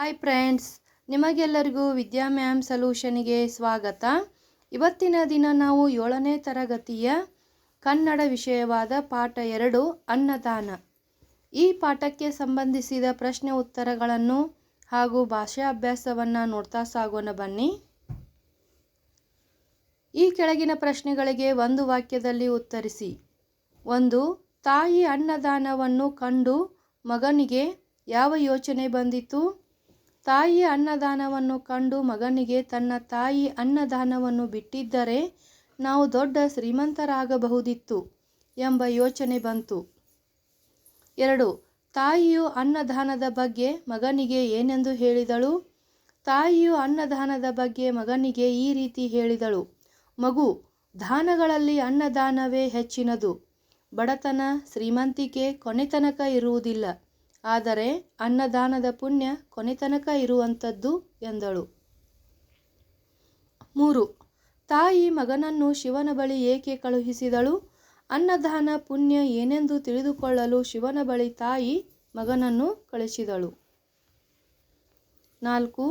Hi friends ನಿಮಗೆಲ್ಲರಿಗೂ ವಿದ್ಯಾ ma'am ಸೊಲ್ಯೂಷನ್ಗೆ ಸ್ವಾಗತ. ಇವತ್ತಿನ ದಿನ ನಾವು ಏಳನೇ ತರಗತಿಯ ಕನ್ನಡ ವಿಷಯವಾದ ಪಾಠ ಎರಡು, ಅನ್ನದಾನ. ಈ ಪಾಠಕ್ಕೆ ಸಂಬಂಧಿಸಿದ ಪ್ರಶ್ನೆ ಉತ್ತರಗಳನ್ನು ಹಾಗೂ ಭಾಷಾ ಅಭ್ಯಾಸವನ್ನು ನೋಡ್ತಾ ಸಾಗೋಣ ಬನ್ನಿ. ಈ ಕೆಳಗಿನ ಪ್ರಶ್ನೆಗಳಿಗೆ ಒಂದು ವಾಕ್ಯದಲ್ಲಿ ಉತ್ತರಿಸಿ. ಒಂದು, ತಾಯಿ ಅನ್ನದಾನವನ್ನು ಕಂಡು ಮಗನಿಗೆ ಯಾವ ಯೋಚನೆ ಬಂದಿತು ತಾಯಿಯ ಅನ್ನದಾನವನ್ನು ಕಂಡು ಮಗನಿಗೆ ತನ್ನ ತಾಯಿ ಅನ್ನದಾನವನ್ನು ಬಿಟ್ಟಿದ್ದರೆ ನಾವು ದೊಡ್ಡ ಶ್ರೀಮಂತರಾಗಬಹುದಿತ್ತು ಎಂಬ ಯೋಚನೆ ಬಂತು. ಎರಡು, ತಾಯಿಯು ಅನ್ನದಾನದ ಬಗ್ಗೆ ಮಗನಿಗೆ ಏನೆಂದು ಹೇಳಿದಳು? ತಾಯಿಯು ಅನ್ನದಾನದ ಬಗ್ಗೆ ಮಗನಿಗೆ ಈ ರೀತಿ ಹೇಳಿದಳು. ಮಗು, ದಾನಗಳಲ್ಲಿ ಅನ್ನದಾನವೇ ಹೆಚ್ಚಿನದು. ಬಡತನ, ಶ್ರೀಮಂತಿಕೆ ಕೊನೆತನಕ ಇರುವುದಿಲ್ಲ. ಆದರೆ ಅನ್ನದಾನದ ಪುಣ್ಯ ಕೊನೆತನಕ ಇರುವಂಥದ್ದು ಎಂದಳು. ಮೂರು, ತಾಯಿ ಮಗನನ್ನು ಶಿವನ ಬಳಿ ಏಕೆ ಕಳುಹಿಸಿದಳು? ಅನ್ನದಾನ ಪುಣ್ಯ ಏನೆಂದು ತಿಳಿದುಕೊಳ್ಳಲು ಶಿವನ ಬಳಿ ತಾಯಿ ಮಗನನ್ನು ಕಳಿಸಿದಳು ನಾಲ್ಕು,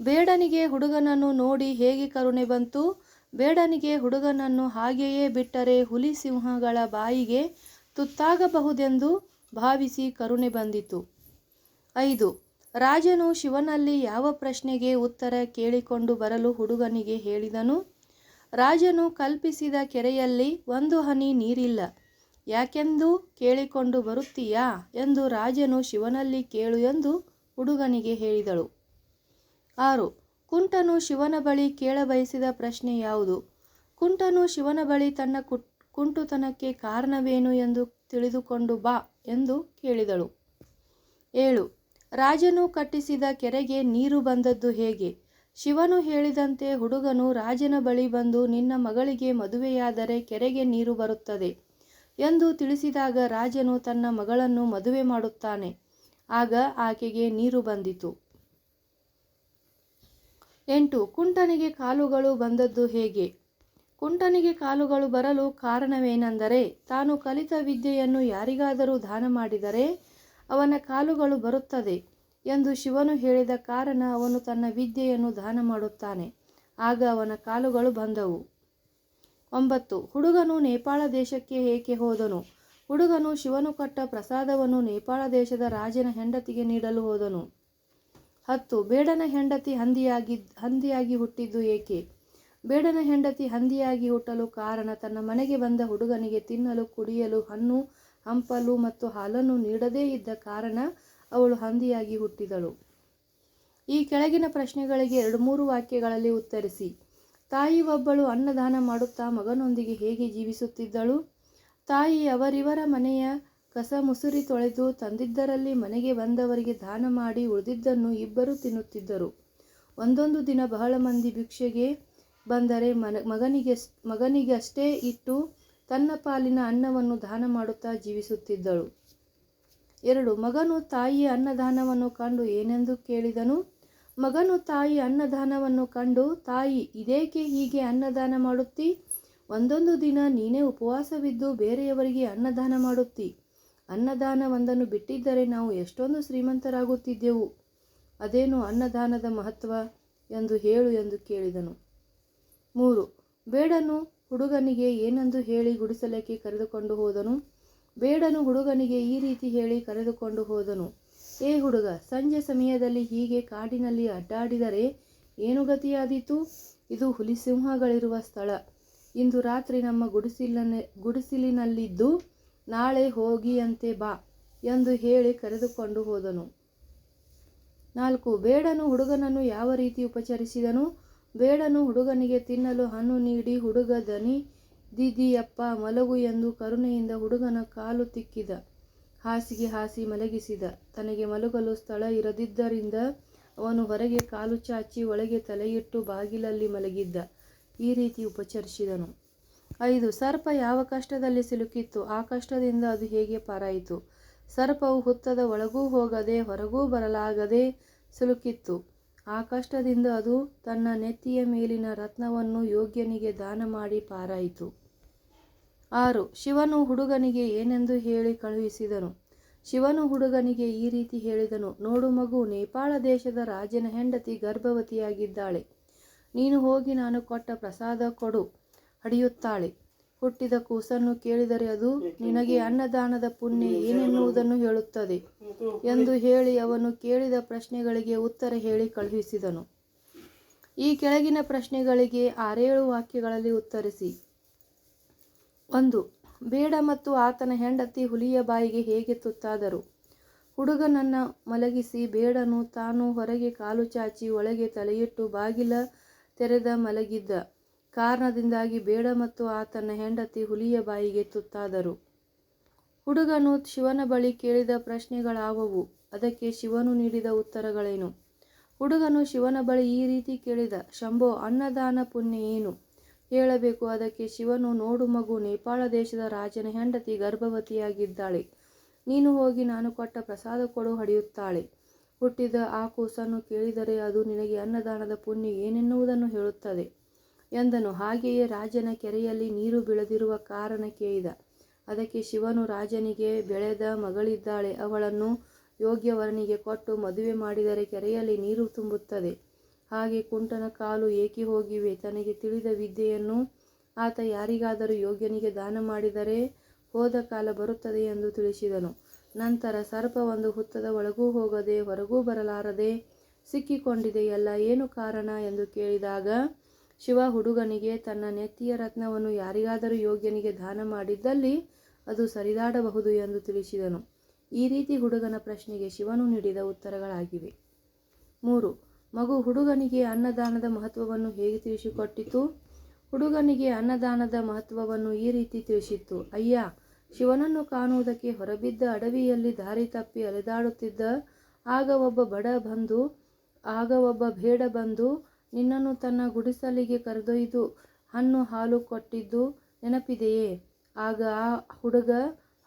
ಬೇಡನಿಗೆ ಹುಡುಗನನ್ನು ನೋಡಿ ಹೇಗೆ ಕರುಣೆ ಬಂತು? ಬೇಡನಿಗೆ ಹುಡುಗನನ್ನು ಹಾಗೆಯೇ ಬಿಟ್ಟರೆ ಹುಲಿ ಸಿಂಹಗಳ ಬಾಯಿಗೆ ತುತ್ತಾಗಬಹುದೆಂದು ಭಾವಿಸಿ ಕರುಣೆ ಬಂದಿತು. ಐದು, ರಾಜನು ಶಿವನಲ್ಲಿ ಯಾವ ಪ್ರಶ್ನೆಗೆ ಉತ್ತರ ಕೇಳಿಕೊಂಡು ಬರಲು ಹುಡುಗನಿಗೆ ಹೇಳಿದನು? ರಾಜನು ಕಲ್ಪಿಸಿದ ಕೆರೆಯಲ್ಲಿ ಒಂದು ಹನಿ ನೀರಿಲ್ಲ. ಯಾಕೆಂದು ಕೇಳಿಕೊಂಡು ಬರುತ್ತೀಯಾ ಎಂದು ರಾಜನು ಶಿವನಲ್ಲಿ ಕೇಳು ಎಂದು ಹುಡುಗನಿಗೆ ಹೇಳಿದಳು. ಆರು, ಕುಂಟನು ಶಿವನ ಬಳಿ ಕೇಳಬಯಸಿದ ಪ್ರಶ್ನೆ ಯಾವುದು? ಕುಂಟನು ಶಿವನ ಬಳಿ ತನ್ನ ಕುಂಟುತನಕ್ಕೆ ಕಾರಣವೇನು ಎಂದು ತಿಳಿದುಕೊಂಡು ಬಾ. ಎಂದು ಕೇಳಿದಳು. ಏಳು, ರಾಜನು ಕಟ್ಟಿಸಿದ ಕೆರೆಗೆ ನೀರು ಬಂದದ್ದು ಹೇಗೆ? ಶಿವನು ಹೇಳಿದಂತೆ ಹುಡುಗನು ರಾಜನ ಬಳಿ ಬಂದು, ನಿನ್ನ ಮಗಳಿಗೆ ಮದುವೆಯಾದರೆ ಕೆರೆಗೆ ನೀರು ಬರುತ್ತದೆ ಎಂದು ತಿಳಿಸಿದಾಗ ರಾಜನು ತನ್ನ ಮಗಳನ್ನು ಮದುವೆ ಮಾಡುತ್ತಾನೆ. ಆಗ ಆಕೆಗೆ ನೀರು ಬಂದಿತು. ಎಂಟು, ಕುಂಟನಿಗೆ ಕಾಲುಗಳು ಬಂದದ್ದು ಹೇಗೆ? ಕುಂಟನಿಗೆ ಕಾಲುಗಳು ಬರಲು ಕಾರಣವೇನೆಂದರೆ ತಾನು ಕಲಿತ ವಿದ್ಯೆಯನ್ನು ಯಾರಿಗಾದರೂ ದಾನ ಮಾಡಿದರೆ ಅವನ ಕಾಲುಗಳು ಬರುತ್ತದೆ ಎಂದು ಶಿವನು ಹೇಳಿದ ಕಾರಣ ಅವನು ತನ್ನ ವಿದ್ಯೆಯನ್ನು ದಾನ ಮಾಡುತ್ತಾನೆ. ಆಗ ಅವನ ಕಾಲುಗಳು ಬಂದವು. ಒಂಬತ್ತು, ಹುಡುಗನು ನೇಪಾಳ ದೇಶಕ್ಕೆ ಏಕೆ ಹೋದನು? ಹುಡುಗನು ಶಿವನು ಕೊಟ್ಟ ಪ್ರಸಾದವನ್ನು ನೇಪಾಳ ದೇಶದ ರಾಜನ ಹೆಂಡತಿಗೆ ನೀಡಲು ಹೋದನು. ಹತ್ತು, ಬೇಡನ ಹೆಂಡತಿ ಹಂದಿಯಾಗಿ ಹಂದಿಯಾಗಿ ಹುಟ್ಟಿದ್ದು ಏಕೆ? ಬೇಡನ ಹೆಂಡತಿ ಹಂದಿಯಾಗಿ ಹುಟ್ಟಲು ಕಾರಣ ತನ್ನ ಮನೆಗೆ ಬಂದ ಹುಡುಗನಿಗೆ ತಿನ್ನಲು, ಕುಡಿಯಲು, ಹಣ್ಣು, ಹಂಪಲು ಮತ್ತು ಹಾಲನ್ನು ನೀಡದೇ ಇದ್ದ ಕಾರಣ ಅವಳು ಹಂದಿಯಾಗಿ ಹುಟ್ಟಿದಳು. ಈ ಕೆಳಗಿನ ಪ್ರಶ್ನೆಗಳಿಗೆ ಎರಡು ಮೂರು ವಾಕ್ಯಗಳಲ್ಲಿ ಉತ್ತರಿಸಿ. ತಾಯಿ ಒಬ್ಬಳು ಅನ್ನದಾನ ಮಾಡುತ್ತಾ ಮಗನೊಂದಿಗೆ ಹೇಗೆ ಜೀವಿಸುತ್ತಿದ್ದಳು? ತಾಯಿ ಅವರಿವರ ಮನೆಯ ಕಸ ಮುಸುರಿ ತೊಳೆದು ತಂದಿದ್ದರಲ್ಲಿ ಮನೆಗೆ ಬಂದವರಿಗೆ ದಾನ ಮಾಡಿ ಉಳಿದಿದ್ದನ್ನು ಇಬ್ಬರು ತಿನ್ನುತ್ತಿದ್ದರು. ಒಂದೊಂದು ದಿನ ಬಹಳ ಮಂದಿ ಭಿಕ್ಷೆಗೆ ಬಂದರೆ ಮನ, ಮಗನಿಗೆ ಮಗನಿಗಷ್ಟೇ ಇಟ್ಟು ತನ್ನ ಪಾಲಿನ ಅನ್ನವನ್ನು ದಾನ ಮಾಡುತ್ತಾ ಜೀವಿಸುತ್ತಿದ್ದಳು. ಎರಡು, ಮಗನು ತಾಯಿಯ ಅನ್ನದಾನವನ್ನು ಕಂಡು ಏನೆಂದು ಕೇಳಿದನು? ಮಗನು ತಾಯಿ ಅನ್ನದಾನವನ್ನು ಕಂಡು, ತಾಯಿ, ಇದೇಕೆ ಹೀಗೆ ಅನ್ನದಾನ ಮಾಡುತ್ತಿ? ಒಂದೊಂದು ದಿನ ನೀನೇ ಉಪವಾಸವಿದ್ದು ಬೇರೆಯವರಿಗೆ ಅನ್ನದಾನ ಮಾಡುತ್ತಿ. ಅನ್ನದಾನ ಒಂದನ್ನು ಬಿಟ್ಟಿದ್ದರೆ ನಾವು ಎಷ್ಟೊಂದು ಶ್ರೀಮಂತರಾಗುತ್ತಿದ್ದೆವು. ಅದೇನು ಅನ್ನದಾನದ ಮಹತ್ವ? ಎಂದು ಹೇಳು ಎಂದು ಕೇಳಿದನು. ಮೂರು, ಬೇಡನು ಹುಡುಗನಿಗೆ ಏನೆಂದು ಹೇಳಿ ಗುಡಿಸಲಕ್ಕೆ ಕರೆದುಕೊಂಡು ಹೋದನು? ಬೇಡನು ಹುಡುಗನಿಗೆ ಈ ರೀತಿ ಹೇಳಿ ಕರೆದುಕೊಂಡು ಹೋದನು. ಏ ಹುಡುಗ, ಸಂಜೆ ಸಮಯದಲ್ಲಿ ಹೀಗೆ ಕಾಡಿನಲ್ಲಿ ಅಡ್ಡಾಡಿದರೆ ಏನು ಗತಿಯಾದೀತು? ಇದು ಹುಲಿಸಿಂಹಗಳಿರುವ ಸ್ಥಳ. ಇಂದು ರಾತ್ರಿ ನಮ್ಮ ಗುಡಿಸಿಲನೆ ಗುಡಿಸಿಲಿನಲ್ಲಿದ್ದು ನಾಳೆ ಹೋಗಿಯಂತೆ ಬಾ ಎಂದು ಹೇಳಿ ಕರೆದುಕೊಂಡು ಹೋದನು. ನಾಲ್ಕು, ಬೇಡನು ಹುಡುಗನನ್ನು ಯಾವ ರೀತಿ ಉಪಚರಿಸಿದನು? ಬೇಡನು ಹುಡುಗನಿಗೆ ತಿನ್ನಲು ಹಣ್ಣು ನೀಡಿ ಹುಡುಗ ದನಿ ದಿದಿಯಪ್ಪ ಮಲಗು ಎಂದು ಕರುಣೆಯಿಂದ ಹುಡುಗನ ಕಾಲು ತಿಕ್ಕಿದ. ಹಾಸಿಗೆ ಹಾಸಿ ಮಲಗಿಸಿದ. ತನಗೆ ಮಲಗಲು ಸ್ಥಳ ಇರದಿದ್ದರಿಂದ ಅವನು ಹೊರಗೆ ಕಾಲು ಚಾಚಿ ಒಳಗೆ ತಲೆಯಿಟ್ಟು ಬಾಗಿಲಲ್ಲಿ ಮಲಗಿದ್ದ. ಈ ರೀತಿ ಉಪಚರಿಸಿದನು. ಐದು, ಸರ್ಪ ಯಾವ ಕಷ್ಟದಲ್ಲಿ ಸಿಲುಕಿತ್ತು? ಆ ಕಷ್ಟದಿಂದ ಅದು ಹೇಗೆ ಪಾರಾಯಿತು? ಸರ್ಪವು ಹುತ್ತದ ಒಳಗೂ ಹೋಗದೆ ಹೊರಗೂ ಬರಲಾಗದೆ ಸಿಲುಕಿತ್ತು. ಆ ಕಷ್ಟದಿಂದ ಅದು ತನ್ನ ನೆತ್ತಿಯ ಮೇಲಿನ ರತ್ನವನ್ನು ಯೋಗ್ಯನಿಗೆ ದಾನ ಮಾಡಿ ಪಾರಾಯಿತು. ಆರು, ಶಿವನು ಹುಡುಗನಿಗೆ ಏನೆಂದು ಹೇಳಿ ಕಳುಹಿಸಿದನು. ಶಿವನು ಹುಡುಗನಿಗೆ ಈ ರೀತಿ ಹೇಳಿದನು, ನೋಡು ಮಗು, ನೇಪಾಳ ದೇಶದ ರಾಜನ ಹೆಂಡತಿ ಗರ್ಭವತಿಯಾಗಿದ್ದಾಳೆ. ನೀನು ಹೋಗಿ ನಾನು ಕೊಟ್ಟ ಪ್ರಸಾದ ಕೊಡು ಹಡಿಯುತ್ತಾಳೆ ಹುಟ್ಟಿದ ಕೂಸನ್ನು ಕೇಳಿದರೆ ಅದು ನಿನಗೆ ಅನ್ನದಾನದ ಪುಣ್ಯ ಏನೆನ್ನುವುದನ್ನು ಹೇಳುತ್ತದೆ ಎಂದು ಹೇಳಿ ಅವನು ಕೇಳಿದ ಪ್ರಶ್ನೆಗಳಿಗೆ ಉತ್ತರ ಹೇಳಿ ಕಳುಹಿಸಿದನು. ಈ ಕೆಳಗಿನ ಪ್ರಶ್ನೆಗಳಿಗೆ ಆರೇಳು ವಾಕ್ಯಗಳಲ್ಲಿ ಉತ್ತರಿಸಿ. ಒಂದು, ಬೇಡ ಮತ್ತು ಆತನ ಹೆಂಡತಿ ಹುಲಿಯ ಬಾಯಿಗೆ ಹೇಗೆ ತುತ್ತಾದರು? ಹುಡುಗನನ್ನ ಮಲಗಿಸಿ ಬೇಡನು, ತಾನು ಹೊರಗೆ ಕಾಲು ಚಾಚಿ ಒಳಗೆ ತಲೆಯಿಟ್ಟು ಬಾಗಿಲ ತೆರೆದ ಮಲಗಿದ್ದ. ಕಾರಣದಿಂದಾಗಿ ಬೇಡ ಮತ್ತು ಆತನ ಹೆಂಡತಿ ಹುಲಿಯ ಬಾಯಿಗೆ ತುತ್ತಾದರು. ಹುಡುಗನು ಶಿವನ ಬಳಿ ಕೇಳಿದ ಪ್ರಶ್ನೆಗಳಾವವು. ಅದಕ್ಕೆ ಶಿವನು ನೀಡಿದ ಉತ್ತರಗಳೇನು? ಹುಡುಗನು ಶಿವನ ಬಳಿ ಈ ರೀತಿ ಕೇಳಿದ, ಶಂಭೋ, ಅನ್ನದಾನ ಪುಣ್ಯ ಏನು? ಹೇಳಬೇಕು, ಅದಕ್ಕೆ ಶಿವನು, ನೋಡು ಮಗು, ನೇಪಾಳ ದೇಶದ ರಾಜನ ಹೆಂಡತಿ ಗರ್ಭವತಿಯಾಗಿದ್ದಾಳೆ. ನೀನು ಹೋಗಿ ನಾನು ಕೊಟ್ಟ ಪ್ರಸಾದ ಕೊಡು, ಹಡಿಯುತ್ತಾಳೆ. ಹುಟ್ಟಿದ ಆ ಕೂಸನ್ನು ಕೇಳಿದರೆ ಅದು ನಿನಗೆ ಅನ್ನದಾನದ ಪುಣ್ಯ ಏನೆನ್ನುವುದನ್ನು ಹೇಳುತ್ತದೆ. ಎಂದನು. ಹಾಗೆಯೇ ರಾಜನ ಕೆರೆಯಲ್ಲಿ ನೀರು ಬಿಳದಿರುವ ಕಾರಣ ಕೇಳಿದ. ಅದಕ್ಕೆ ಶಿವನು ರಾಜನಿಗೆ, ಬೆಳೆದ ಮಗಳಿದ್ದಾಳೆ, ಅವಳನ್ನು ಯೋಗ್ಯವರನಿಗೆ ಕೊಟ್ಟು ಮದುವೆ ಮಾಡಿದರೆ ಕೆರೆಯಲ್ಲಿ ನೀರು ತುಂಬುತ್ತದೆ. ಹಾಗೆ ಕುಂಟನ ಕಾಲು ಏಕೆ ಹೋಗಿವೆ. ತನಗೆ ತಿಳಿದ ವಿದ್ಯೆಯನ್ನು ಆತ ಯಾರಿಗಾದರೂ ಯೋಗ್ಯನಿಗೆ ದಾನ ಮಾಡಿದರೆ ಹೋದ ಕಾಲ ಬರುತ್ತದೆ ಎಂದು ತಿಳಿಸಿದನು. ನಂತರ ಸರ್ಪ ಒಂದು ಹುತ್ತದ ಒಳಗೂ ಹೋಗದೆ ಹೊರಗೂ ಬರಲಾರದೆ ಸಿಕ್ಕಿಕೊಂಡಿದೆಯಲ್ಲ ಏನು ಕಾರಣ? ಎಂದು ಕೇಳಿದಾಗ ಶಿವ ಹುಡುಗನಿಗೆ ತನ್ನ ನೆತ್ತಿಯ ರತ್ನವನ್ನು ಯಾರಿಗಾದರೂ ಯೋಗ್ಯನಿಗೆ ದಾನ ಮಾಡಿದ್ದಲ್ಲಿ ಅದು ಸರಿದಾಡಬಹುದು ಎಂದು ತಿಳಿಸಿದನು. ಈ ರೀತಿ ಹುಡುಗನ ಪ್ರಶ್ನೆಗೆ ಶಿವನು ನೀಡಿದ ಉತ್ತರಗಳಾಗಿವೆ. ಮೂರು, ಮಗು ಹುಡುಗನಿಗೆ ಅನ್ನದಾನದ ಮಹತ್ವವನ್ನು ಹೇಗೆ ತಿಳಿಸಿಕೊಟ್ಟಿತು? ಹುಡುಗನಿಗೆ ಅನ್ನದಾನದ ಮಹತ್ವವನ್ನು ಈ ರೀತಿ ತಿಳಿಸಿತ್ತು. ಅಯ್ಯ, ಶಿವನನ್ನು ಕಾಣುವುದಕ್ಕೆ ಹೊರಬಿದ್ದ ಅಡವಿಯಲ್ಲಿ ದಾರಿ ತಪ್ಪಿ ಅಲೆದಾಡುತ್ತಿದ್ದ, ಆಗ ಒಬ್ಬ ಬಡ ಬಂದು, ಆಗ ಒಬ್ಬ ಬೇಡ ಬಂದು ನಿನ್ನನ್ನು ತನ್ನ ಗುಡಿಸಲಿಗೆ ಕರೆದೊಯ್ದು ಹಣ್ಣು ಹಾಲು ಕೊಟ್ಟಿದ್ದು ನೆನಪಿದೆಯೇ? ಆಗ ಆ ಹುಡುಗ,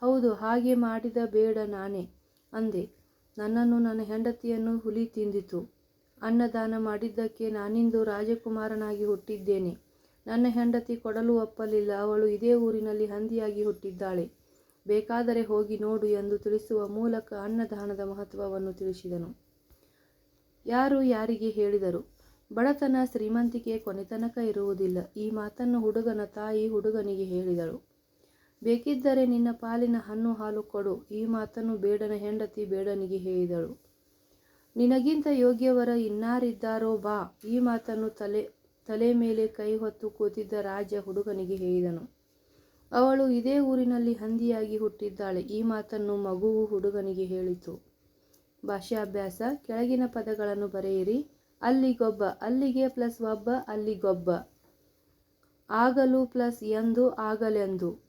ಹೌದು, ಹಾಗೆ ಮಾಡಿದ ಬೇಡ ನಾನೇ ಅಂದೆ. ನನ್ನನ್ನು ನನ್ನ ಹೆಂಡತಿಯನ್ನು ಹುಲಿ ತಿಂದಿತು. ಅನ್ನದಾನ ಮಾಡಿದ್ದಕ್ಕೆ ನಾನಿಂದು ರಾಜಕುಮಾರನಾಗಿ ಹುಟ್ಟಿದ್ದೇನೆ. ನನ್ನ ಹೆಂಡತಿ ಕೊಡಲು ಒಪ್ಪಲಿಲ್ಲ. ಅವಳು ಇದೇ ಊರಿನಲ್ಲಿ ಹಂದಿಯಾಗಿ ಹುಟ್ಟಿದ್ದಾಳೆ. ಬೇಕಾದರೆ ಹೋಗಿ ನೋಡು ಎಂದು ತಿಳಿಸುವ ಮೂಲಕ ಅನ್ನದಾನದ ಮಹತ್ವವನ್ನು ತಿಳಿಸಿದನು. ಯಾರು ಯಾರಿಗೆ ಹೇಳಿದರು? ಬಡತನ ಶ್ರೀಮಂತಿಕೆ ಕೊನೆತನಕ ಇರುವುದಿಲ್ಲ. ಈ ಮಾತನ್ನು ಹುಡುಗನ ತಾಯಿ ಹುಡುಗನಿಗೆ ಹೇಳಿದಳು. ಬೇಕಿದ್ದರೆ ನಿನ್ನ ಪಾಲಿನ ಹಣ್ಣು ಹಾಲು ಕೊಡು. ಈ ಮಾತನ್ನು ಬೇಡನ ಹೆಂಡತಿ ಬೇಡನಿಗೆ ಹೇಳಿದಳು. ನಿನಗಿಂತ ಯೋಗ್ಯವರ ಇನ್ನಾರಿದ್ದಾರೋ ಬಾ. ಈ ಮಾತನ್ನು ತಲೆ ತಲೆ ಮೇಲೆ ಕೈ ಹೊತ್ತು ಕೂತಿದ್ದ ರಾಜ ಹುಡುಗನಿಗೆ ಹೇಳಿದನು. ಅವಳು ಇದೇ ಊರಿನಲ್ಲಿ ಹಂದಿಯಾಗಿ ಹುಟ್ಟಿದ್ದಾಳೆ. ಈ ಮಾತನ್ನು ಮಗುವು ಹುಡುಗನಿಗೆ ಹೇಳಿತು. ಭಾಷಾಭ್ಯಾಸ ಕೆಳಗಿನ ಪದಗಳನ್ನು ಬರೆಯಿರಿ. ಅಲ್ಲಿಗೊಬ್ಬ, ಅಲ್ಲಿಗೆ ಪ್ಲಸ್ ಒಬ್ಬ, ಅಲ್ಲಿಗೊಬ್ಬ. ಆಗಲು ಪ್ಲಸ್ ಎಂದು, ಆಗಲೆಂದು.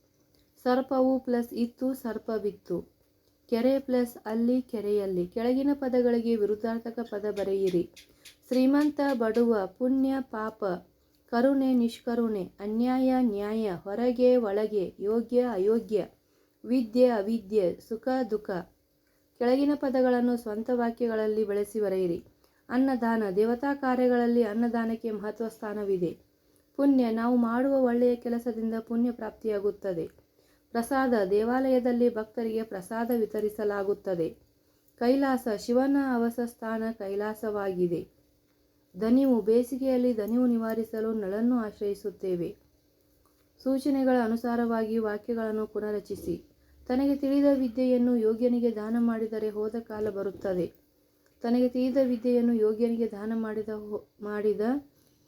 ಸರ್ಪವು ಪ್ಲಸ್ ಇತ್ತು, ಸರ್ಪವಿತ್ತು. ಕೆರೆ ಪ್ಲಸ್ ಅಲ್ಲಿ, ಕೆರೆಯಲ್ಲಿ. ಕೆಳಗಿನ ಪದಗಳಿಗೆ ವಿರುದ್ಧಾರ್ಥಕ ಪದ ಬರೆಯಿರಿ. ಶ್ರೀಮಂತ, ಬಡುವ, ಪುಣ್ಯ, ಪಾಪ, ಕರುಣೆ, ನಿಷ್ಕರುಣೆ, ಅನ್ಯಾಯ, ನ್ಯಾಯ, ಹೊರಗೆ, ಒಳಗೆ, ಯೋಗ್ಯ, ಅಯೋಗ್ಯ, ವಿದ್ಯೆ, ಅವಿದ್ಯೆ, ಸುಖ, ದುಃಖ. ಕೆಳಗಿನ ಪದಗಳನ್ನು ಸ್ವಂತ ವಾಕ್ಯಗಳಲ್ಲಿ ಬಳಸಿ ಬರೆಯಿರಿ. ಅನ್ನದಾನ, ದೇವತಾ ಕಾರ್ಯಗಳಲ್ಲಿ ಅನ್ನದಾನಕ್ಕೆ ಮಹತ್ವ ಸ್ಥಾನವಿದೆ ಪುಣ್ಯ, ನಾವು ಮಾಡುವ ಒಳ್ಳೆಯ ಕೆಲಸದಿಂದ ಪುಣ್ಯ ಪ್ರಾಪ್ತಿಯಾಗುತ್ತದೆ. ಪ್ರಸಾದ, ದೇವಾಲಯದಲ್ಲಿ ಭಕ್ತರಿಗೆ ಪ್ರಸಾದ ವಿತರಿಸಲಾಗುತ್ತದೆ. ಕೈಲಾಸ, ಶಿವನ ಅವಸಸ್ಥಾನ ಕೈಲಾಸವಾಗಿದೆ. ದನಿವು ಬೇಸಿಗೆಯಲ್ಲಿ ದನಿವು ನಿವಾರಿಸಲು ನಳನ್ನು ಆಶ್ರಯಿಸುತ್ತೇವೆ. ಸೂಚನೆಗಳ ಅನುಸಾರವಾಗಿ ವಾಕ್ಯಗಳನ್ನು ಪುನರಚಿಸಿ. ತನಗೆ ತಿಳಿದ ವಿದ್ಯೆಯನ್ನು ಯೋಗ್ಯನಿಗೆ ದಾನ ಮಾಡಿದರೆ ಹೋದ ಕಾಲ ಬರುತ್ತದೆ. ತನಗೆ ತಿಳಿದ ವಿದ್ಯೆಯನ್ನು ಯೋಗ್ಯನಿಗೆ ದಾನ ಮಾಡಿದ ಮಾಡಿದ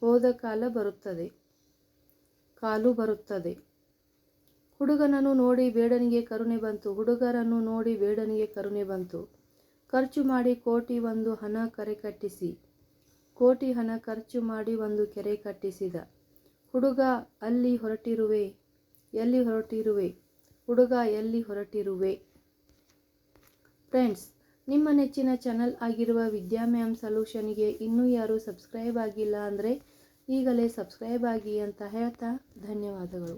ಹೋದ ಕಾಲ ಬರುತ್ತದೆ. ಕಾಲು ಬರುತ್ತದೆ. ಹುಡುಗನನ್ನು ನೋಡಿ ಬೇಡನಿಗೆ ಕರುಣೆ ಬಂತು. ಹುಡುಗರನ್ನು ನೋಡಿ ಬೇಡನಿಗೆ ಕರುಣೆ ಬಂತು. ಖರ್ಚು ಮಾಡಿ ಕೋಟಿ ಒಂದು ಹಣ ಕರೆ ಕಟ್ಟಿಸಿ. ಕೋಟಿ ಹಣ ಖರ್ಚು ಮಾಡಿ ಒಂದು ಕೆರೆ ಕಟ್ಟಿಸಿದ. ಹುಡುಗ, ಅಲ್ಲಿ ಹೊರಟಿರುವೆ, ಎಲ್ಲಿ ಹೊರಟಿರುವೆ? ಹುಡುಗ, ಎಲ್ಲಿ ಹೊರಟಿರುವೆ? ಫ್ರೆಂಡ್ಸ್ ನಿಮ್ಮ ನೆಚ್ಚಿನ ಚಾನಲ್ ಆಗಿರುವ ವಿದ್ಯಾ ಮ್ಯಾಮ್ ಸೊಲ್ಯೂಷನ್ಗೆ ಇನ್ನೂ ಯಾರೂ ಸಬ್ಸ್ಕ್ರೈಬ್ ಆಗಿಲ್ಲ ಅಂದರೆ ಈಗಲೇ ಸಬ್ಸ್ಕ್ರೈಬ್ ಆಗಿ ಅಂತ ಹೇಳ್ತಾ ಧನ್ಯವಾದಗಳು.